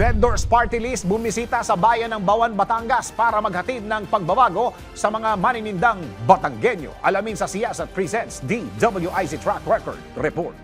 Vendors Party List bumisita sa bayan ng Bawan, Batangas para maghatid ng pagbabago sa mga maninindang Batanggenyo. Alamin sa Siyasat Presents DWIC Track Record Report.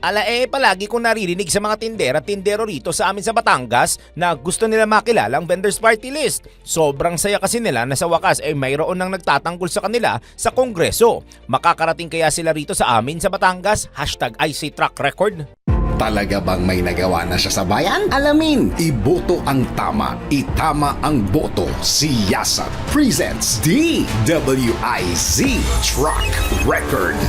Ala eh, palagi kong naririnig sa mga tinder at tindero rito sa amin sa Batangas na gusto nila makilala ang vendors party list. Sobrang saya kasi nila na sa wakas ay mayroon nang nagtatanggol sa kanila sa kongreso. Makakarating kaya sila rito sa amin sa Batangas? Hashtag IC Track Record. Talaga bang may nagawa na siya sa bayan? Alamin! Iboto ang tama, itama ang boto. Siyasat presents DWIZ Truck Record.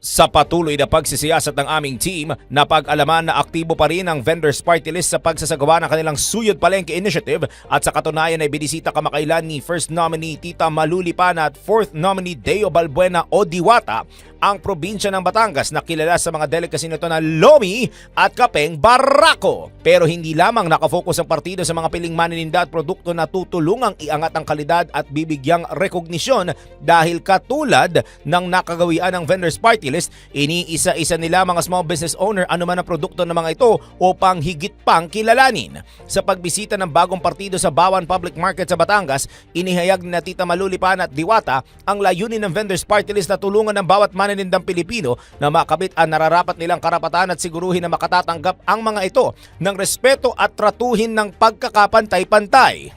Sa patuloy na pagsisiyasat ng aming team, napag-alaman na aktibo pa rin ang vendors party list sa pagsasagawa ng kanilang Suyod Palengke Initiative at sa katunayan ay binisita kamakailan ni First Nominee Tita Malulipan at Fourth Nominee Deo Balbuena o Diwata ang probinsya ng Batangas na kilala sa mga delicacy nito na Lomi at Kapeng Barako. Pero hindi lamang nakafocus ang partido sa mga piling manininda at produkto na tutulungang iangat ang kalidad at bibigyang rekognisyon dahil katulad ng nakagawian ng vendors party list, iniisa-isa nila mga small business owner anuman ang produkto ng mga ito upang higit pang kilalanin. Sa pagbisita ng bagong partido sa Bawan Public Market sa Batangas, inihayag ni na Tita Malulipan at Diwata ang layunin ng vendors party list na tulungan ng bawat maninindang Pilipino na makabit ang nararapat nilang karapatan at siguruhin na makatatanggap ang mga ito ng respeto at tratuhin ng pagkakapantay-pantay.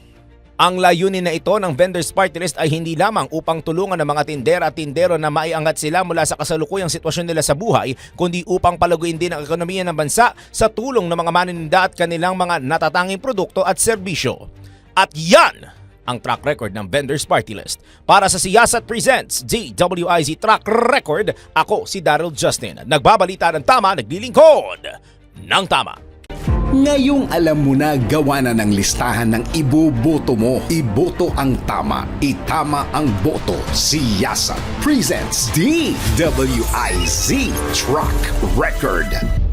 Ang layunin na ito ng vendors party list ay hindi lamang upang tulungan ng mga tindera at tindero na maiangat sila mula sa kasalukuyang sitwasyon nila sa buhay, kundi upang palaguin din ang ekonomiya ng bansa sa tulong ng mga maninda at kanilang mga natatanging produkto at serbisyo. At yan ang track record ng vendors party list. Para sa Siyasat Presents DWIZ Track Record, ako si Daryl Justin. Nagbabalita ng tama, naglilingkod ng tama. Ngayong alam mo na gawa na ng listahan ng iboboto mo. Iboto ang tama, itama ang boto. Siyasat presents DWIZ Truck Record.